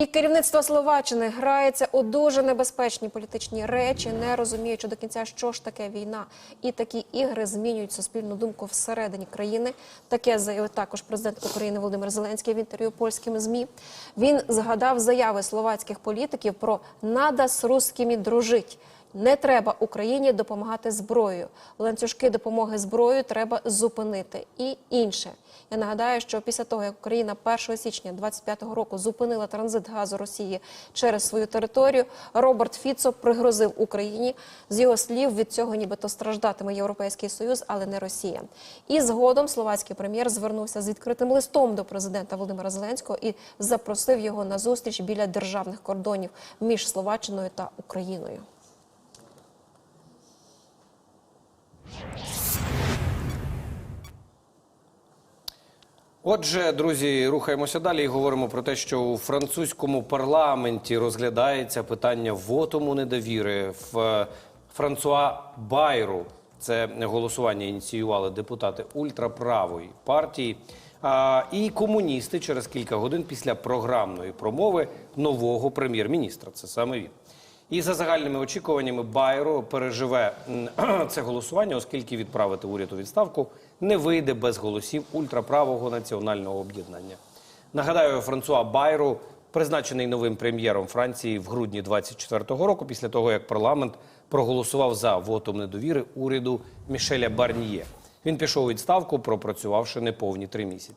І керівництво Словаччини грається у дуже небезпечні політичні речі, не розуміючи до кінця, що ж таке війна. І такі ігри змінюють суспільну думку всередині країни. Таке заявив також президент України Володимир Зеленський в інтерв'ю польським змі. Він згадав заяви словацьких політиків про надас русскими дружить». Не треба Україні допомагати зброєю. Ланцюжки допомоги зброєю треба зупинити. І інше. Я нагадаю, що після того, як Україна 1 січня 2025 року зупинила транзит газу Росії через свою територію, Роберт Фіцо пригрозив Україні. З його слів від цього нібито страждатиме Європейський Союз, але не Росія. І згодом словацький прем'єр звернувся з відкритим листом до президента Володимира Зеленського і запросив його на зустріч біля державних кордонів між Словаччиною та Україною. Отже, друзі, рухаємося далі і говоримо про те, що у французькому парламенті розглядається питання вотому недовіри в Франсуа Байру. Це голосування ініціювали депутати ультраправої партії. А, і комуністи через кілька годин після програмної промови нового прем'єр-міністра. Це саме він. І за загальними очікуваннями Байро переживе це голосування, оскільки відправити уряд у відставку не вийде без голосів ультраправого національного об'єднання. Нагадаю, Франсуа Байро призначений новим прем'єром Франції в грудні 24-го року, після того як парламент проголосував за вотом недовіри уряду Мішеля Барніє. Він пішов у відставку, пропрацювавши неповні три місяці.